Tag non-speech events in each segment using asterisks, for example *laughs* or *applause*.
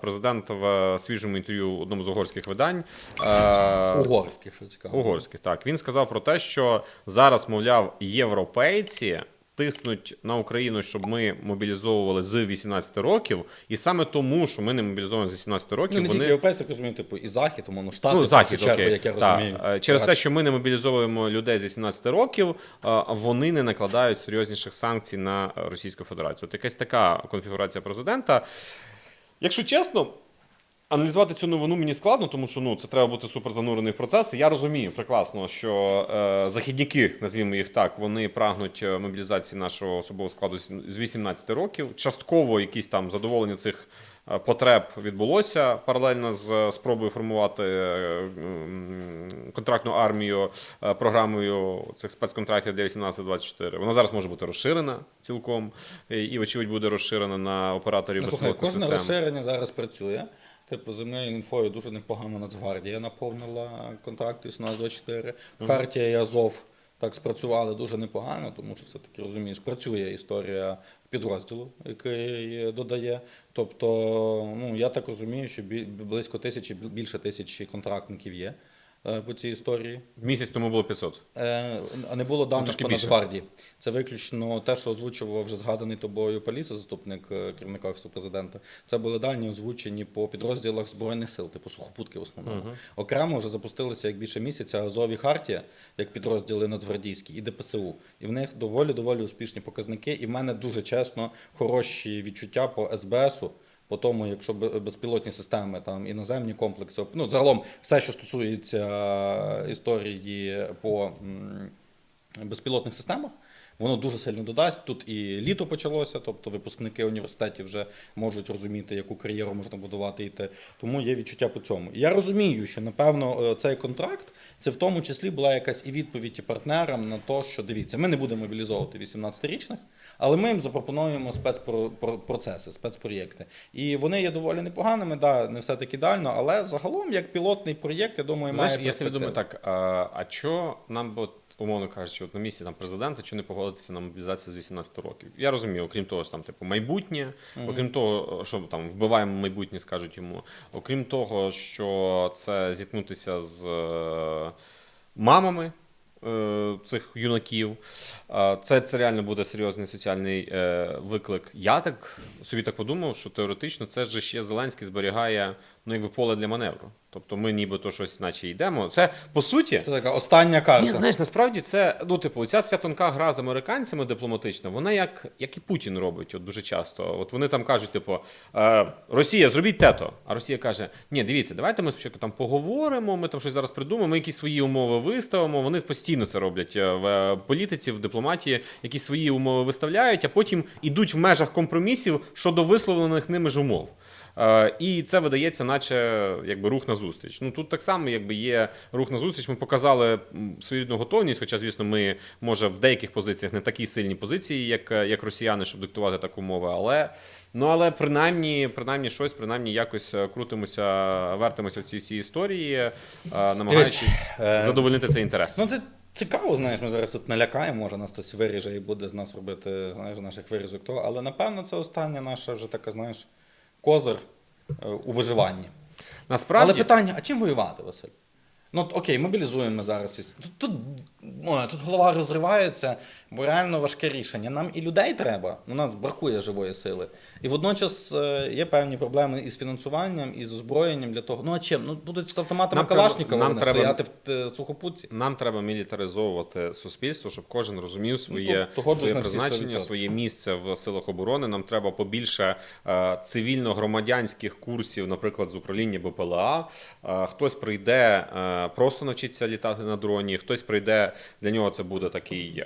президент в свіжому інтерв'ю одному з угорських видань. е, Угорських, що цікаво. Угорських, так. Він сказав про те, що зараз, мовляв, європейці тиснуть на Україну, щоб ми мобілізовували з 18 років, і саме тому, що ми не мобілізовуємо з 18 років, Ну, не вони тільки європейські, так розумію, типу, і Захід, умовно, Штати, ну, захід, окей. як я Так. розумію. Е, Через те, що ми не мобілізовуємо людей з 18 років, е, вони не накладають серйозніших санкцій на Російську Федерацію. От якась така конфігурація президента. Якщо чесно. Аналізувати цю новину мені складно, тому що ну це треба бути супер занурений в процес. Я розумію прекрасно, що е, західники, назвімо їх так, вони прагнуть е, мобілізації нашого особового складу з- з 18 років. Частково якісь там задоволення цих потреб відбулося паралельно з е, спробою формувати е, контрактну армію е, програмою цих спецконтрактів для 18-24. Вона зараз може бути розширена цілком і, вочевидь буде розширена на операторів Ну, кожне систем. розширення зараз працює. Типу, за моєю інфою дуже непогано Нацгвардія наповнила контракти 18-24. Хартія і Азов так спрацювали дуже непогано, тому що все-таки розумієш, працює історія підрозділу, який додає. Тобто, ну я так розумію, що близько тисячі, більше тисячі контрактників є по цій історії. Місяць тому було 500. Е, А не було даних по. Нацгвардії. Це виключно те, що озвучував вже згаданий тобою Паліса, заступник е, керівника офісу президента. Це були дані озвучені по підрозділах збройних сил, типу сухопутки в основному. Окремо вже запустилися як більше місяця Азов і Хартія, як підрозділи нацгвардійські, і ДПСУ. І в них доволі доволі успішні показники. І в мене дуже чесно хороші відчуття по СБСу. По тому, якщо безпілотні системи, там іноземні комплекси, ну загалом все, що стосується історії по безпілотних системах, воно дуже сильно додасть. Тут і літо почалося, тобто випускники університетів вже можуть розуміти, яку кар'єру можна будувати йти. Тому є відчуття по цьому. І Я розумію, що напевно е, цей контракт це в тому числі була якась і відповідь і партнерам на те, що дивіться, ми не будемо мобілізовувати 18-річних. Але ми їм запропонуємо спецпроцеси, спецпроєкти. І вони є доволі непоганими, да, не все так ідеально, але загалом, як пілотний проєкт, я думаю, Знаєш, має я собі думаю так, а, а що нам, от, умовно кажучи, от на місці там президента, чи не погодитися на мобілізацію з 18 років? Я розумію, окрім того, що там, типу, майбутнє, окрім того, що там вбиваємо майбутнє, скажуть йому, окрім того, що це зіткнутися з е, мамами. Е, Цих юнаків, це, це реально буде серйозний соціальний е, виклик. Я так собі так подумав, що теоретично це ж ще Зеленський зберігає ну, якби поле для маневру. Тобто ми нібито щось, наче йдемо. Це по суті. Це така остання карта. Ні, знаєш, насправді це ну, типу, ця вся тонка гра з американцями дипломатична, вона як, як і Путін робить от дуже часто. От вони там кажуть, типу, е, Росія, зробіть тето. А Росія каже: Ні, дивіться, давайте ми спочатку там поговоримо, ми там щось зараз придумаємо, ми якісь свої умови виставимо. Вони постійно це роблять е, в е, політиці, в дипломатії, якісь свої умови виставляють, а потім ідуть в межах компромісів щодо висловлених ними ж умов. Е, І це видається, наче якби рух на зустріч. Ну тут так само, якби є рух на зустріч. Ми показали своєрідну готовність, хоча, звісно, ми може в деяких позиціях не такі сильні позиції, як, е, як росіяни, щоб диктувати таку мову. Але ну але принаймні, принаймні щось, принаймні якось е, крутимося, вертимося в ці всі історії, намагаючись задовольнити цей інтерес. Ну це цікаво, знаєш, ми зараз тут налякаємо, може нас хтось виріже і буде з нас робити знаєш, наших вирізок. того. Але напевно це остання наша вже така, знаєш, козир е, у виживанні. Насправді Але питання: а чим воювати, Василь? Ну, окей, мобілізуємо ми зараз. Тут, тут, тут голова розривається, бо реально важке рішення. Нам і людей треба, у нас бракує живої сили. І водночас е, є певні проблеми із фінансуванням, і з озброєнням для того. Ну а чим? Ну будуть з автоматами Нам Калашникова нам треба- стояти в е, сухопутці. Нам треба мілітаризовувати суспільство, щоб кожен розумів своє, Ну, то- своє призначення, 100%. своє місце в силах оборони. Нам треба побільше е, цивільно-громадянських курсів, наприклад, з управління БПЛА. Е, хтось прийде е, просто навчиться літати на дроні, хтось прийде для нього це буде такий,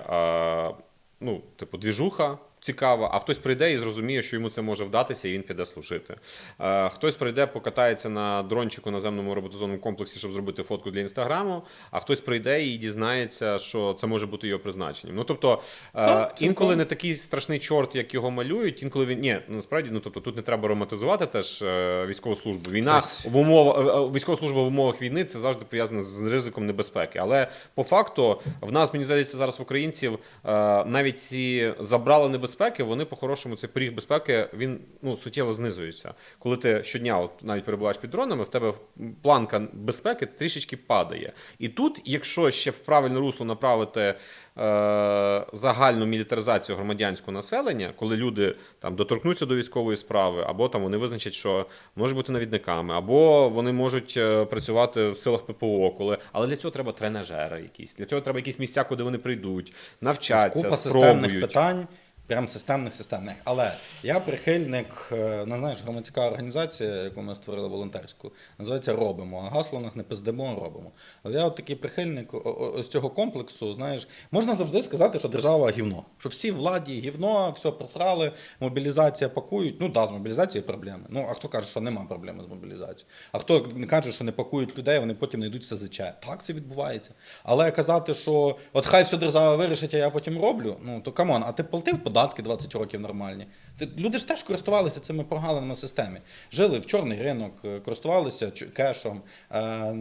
ну, типу, двіжуха. Цікаво, а хтось прийде і зрозуміє, що йому це може вдатися, і він піде служити. Е, хтось прийде, покатається на дрончику наземному роботизованому комплексі, щоб зробити фотку для інстаграму, а хтось прийде і дізнається, що це може бути його призначенням. Ну тобто е, Так, цілком. інколи не такий страшний чорт, як його малюють. Інколи він ні, ну, насправді, ну тобто тут не треба романтизувати теж е, військову службу. Війна Щось. в умовах е, військова служба в умовах війни це завжди пов'язано з ризиком небезпеки. Але по факту в нас мені здається зараз в українців е, навіть ці забрали небезпеки. Безпеки, вони по-хорошому цей поріг безпеки він ну суттєво знизується. Коли ти щодня, от навіть перебуваєш під дронами, в тебе планка безпеки трішечки падає. І тут, якщо ще в правильне русло направити е, загальну мілітаризацію громадянського населення, коли люди там доторкнуться до військової справи, або там вони визначать, що можуть бути навідниками, або вони можуть е, працювати в силах ППО, коли але для цього треба тренажери якісь, для цього треба якісь місця, куди вони прийдуть, навчаться, Купа системних питань, прям системних системних. Але я прихильник, е, ну, знаєш, громадська організація, яку ми створили волонтерську, називається Робимо. А гасло у нас не пиздимо, а робимо. От я от такий прихильник ось цього комплексу. Знаєш, можна завжди сказати, що держава гівно. Що всі владі гівно, все просрали, мобілізація пакують. Ну да, з мобілізацією проблеми. Ну а хто каже, що нема проблеми з мобілізацією? А хто не каже, що не пакують людей, вони потім не йдуть в СЗЧ. Так це відбувається. Але казати, що от хай все держава вирішить, а я потім роблю. Ну то камон, а ти платив податки 20 років нормальні. Люди ж теж користувалися цими прогалинами в системі. Жили в чорний ринок, е, користувалися кешом. Е,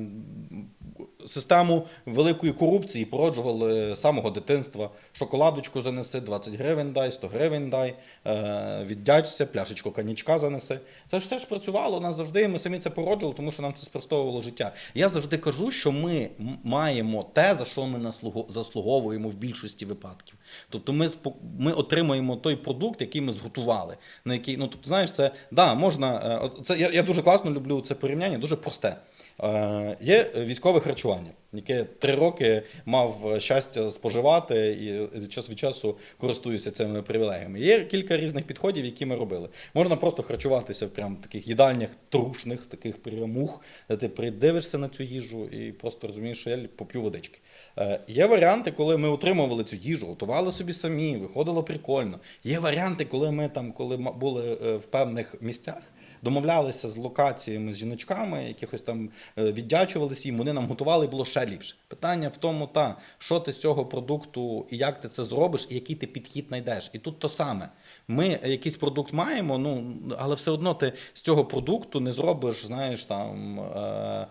систему великої корупції породжували з самого дитинства. Шоколадочку занеси, 20 гривень дай, 100 гривень дай, е, віддячся, пляшечку коньячка занеси. Це ж все ж працювало, нас завжди, і ми самі це породжували, тому що нам це спростовувало життя. Я завжди кажу, що ми маємо те, за що ми заслуговуємо в більшості випадків. Тобто ми, ми отримуємо той продукт, який ми зготували. На який, ну, тобто, знаєш, це да, можна. е, Це, я, я дуже класно люблю це порівняння, дуже просте. Е, є військове харчування, яке три роки мав щастя споживати і час від часу користуюся цими привілегіями. Є кілька різних підходів, які ми робили. Можна просто харчуватися в прям таких їдальнях трушних, таких прямух, де ти придивишся на цю їжу і просто розумієш, що я поп'ю водички. Е, є варіанти, коли ми отримували цю їжу, готували собі самі, виходило прикольно. Є варіанти, коли ми там, коли були е, в певних місцях, домовлялися з локаціями, з жіночками, якихось там е, віддячувалися їм, вони нам готували і було ще ліпше. Питання в тому, та, що ти з цього продукту і як ти це зробиш, і який ти підхід знайдеш. І тут то саме. Ми якийсь продукт маємо, ну, але все одно ти з цього продукту не зробиш, знаєш, там. Е,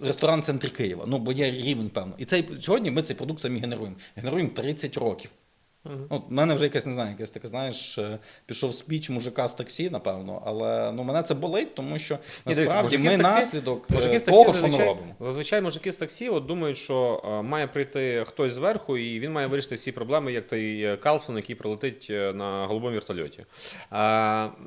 ресторан центрі Києва. Ну, бо є рівень, певно. І цей, сьогодні ми цей продукт самі генеруємо. Генеруємо 30 років. От, в мене вже якась, не знаю, якась така, знаєш, е, пішов спіч мужика з таксі, напевно, але ну, мене це болить, тому що Ні, дивіться, насправді мужики ми з таксі- наслідок е, Мужики з того, що ми зазвичай, робимо. зазвичай мужики з таксі от думають, що е, має прийти хтось зверху, і він має вирішити всі проблеми, як той е, Карлсон, який прилетить е, на голубому вертольоті. Е,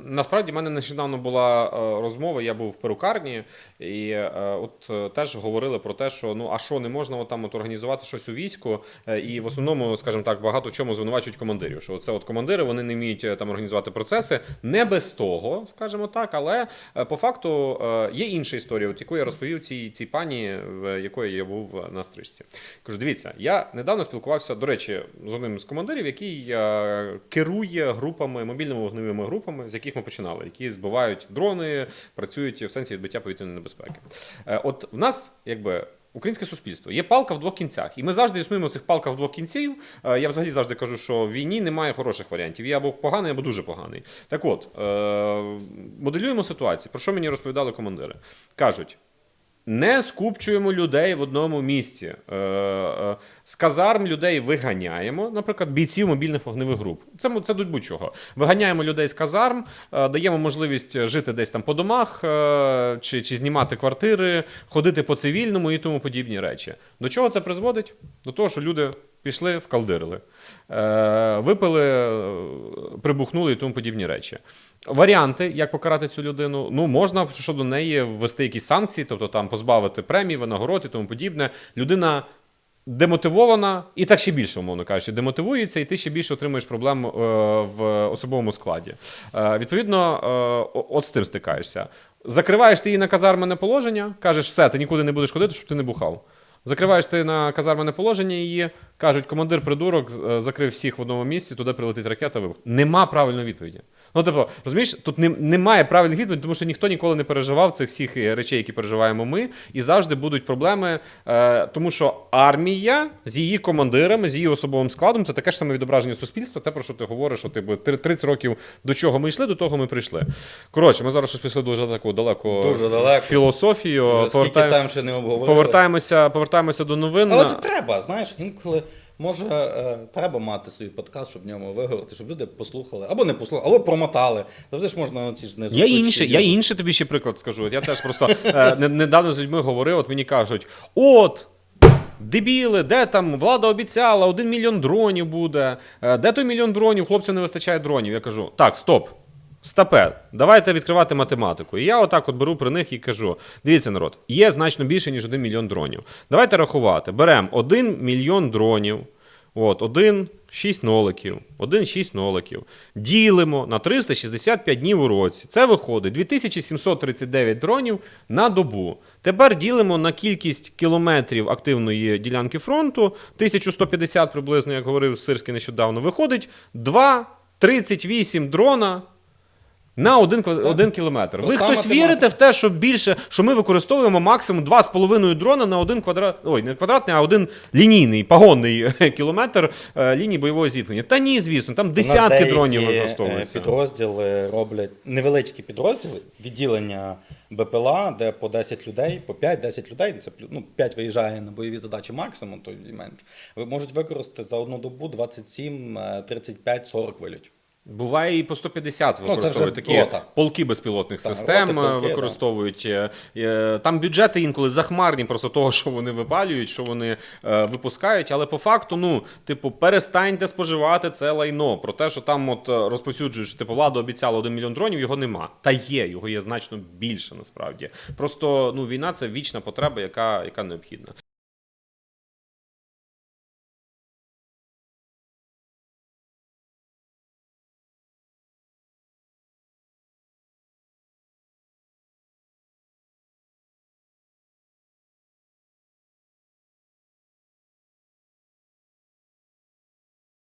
насправді, в мене нещодавно була е, розмова, я був в перукарні, і е, от е, теж говорили про те, що ну а що, не можна от, там от, організувати щось у війську, Е, і в основному, скажімо так, багато в чому звинувачують командирів. Що це от командири вони не вміють е, там організувати процеси, не без того, скажімо так, але е, по факту е, є інша історія, от яку я розповів цій, цій пані, в якої я був на стрижці. Кажу, дивіться, я недавно спілкувався, до речі, з одним з командирів, який керує групами, мобільними вогневими групами, з яких ми починали, які збивають дрони, працюють в сенсі відбиття повітряної небезпеки. От в нас, якби. Українське суспільство є палка в двох кінцях, і ми завжди існуємо цих палках в двох кінців. Е, Я взагалі завжди кажу, що в війні немає хороших варіантів. Я або поганий, або дуже поганий. Так от, е, моделюємо ситуацію. Про що мені розповідали командири? Кажуть. Не скупчуємо людей в одному місці. Е, е, З казарм людей виганяємо, наприклад, бійців мобільних вогневих груп. Це, це до будь-чого. Виганяємо людей з казарм, е, даємо можливість жити десь там по домах, чи, чи знімати квартири, ходити по цивільному і тому подібні речі. До чого це призводить? До того, що люди пішли, вкалдирили, е, випили, е, прибухнули і тому подібні речі. Варіанти, як покарати цю людину, ну можна щодо неї ввести якісь санкції, тобто там позбавити премій, винагород і тому подібне. Людина демотивована, і так ще більше, умовно кажучи, демотивується, і ти ще більше отримуєш проблем е, в особовому складі. Відповідно, от з тим стикаєшся. Закриваєш ти її на казармене положення, кажеш, все, ти нікуди не будеш ходити, щоб ти не бухав. Закриваєш ти на казармене положення її, кажуть, командир придурок закрив всіх в одному місці, туди прилетить ракета, вибух. Нема правильної відповіді. Ну, тобто, розумієш, тут не, немає правильних відповідей, тому що ніхто ніколи не переживав цих всіх е, речей, які переживаємо ми, і завжди будуть проблеми, е, тому що армія з її командирами, з її особовим складом, це таке ж саме відображення суспільства, те, про що ти говориш, що ти би 30 років до чого ми йшли, до того ми прийшли. Коротше, ми зараз щось пішли дуже таку далеку Дуже далеко. філософію. Вже Скільки Повертай- там ще не обговорили. Повертаємося, повертаємося до новин. Але це треба, знаєш, інколи Може, е, треба мати свій подкаст, щоб в ньому виговорити, щоб люди послухали, або не послухали, або промотали. Завжди ж можна ці ж знизу. Я інше, я інше тобі ще приклад скажу. От я теж просто е, недавно з людьми говорив, от мені кажуть: от. Дебіли, де там влада обіцяла, один мільйон дронів буде. Е, Де той мільйон дронів? Хлопцям не вистачає дронів. Я кажу: так, стоп. Стопе, давайте відкривати математику. І я отак от беру при них і кажу: дивіться, народ, є значно більше, ніж один мільйон дронів. Давайте рахувати. Беремо один мільйон дронів, от, один 6 ноликів, один 6 ноликів. Ділимо на 365 днів у році. Це виходить 2739 дронів на добу. Тепер ділимо на кількість кілометрів активної ділянки фронту, 1150 приблизно, як говорив Сирський нещодавно, виходить 2,38 дрона на один, ква- один кілометр. Ви Проста хтось математика. вірите в те, що більше, що ми використовуємо максимум 2,5 дрона на один квадрат, ой, не квадратний, а один лінійний, пагонний *laughs* кілометр е, лінії бойового зіткнення. Та ні, звісно, там У нас десятки деякі, дронів е, використовуються. Підрозділи роблять невеличкі підрозділи, відділення БПЛА, де по 10 людей, по 5-10 людей, це плю- ну, 5 виїжджає на бойові задачі максимум, то і менше. Ви можуть використати за одну добу 27, е, 35, 40 вилітів. Буває і по 150 Ну, використовують вже такі рота. полки безпілотних Так, систем роти, полки, використовують. Е, е, Там бюджети інколи захмарні просто того, що вони випалюють, що вони е, випускають. Але по факту, ну, типу, перестаньте споживати це лайно. Про те, що там от розповсюджують, що типу влада обіцяла 1 мільйон дронів, його нема. Та є, його є значно більше насправді. Просто ну, війна це вічна потреба, яка, яка необхідна.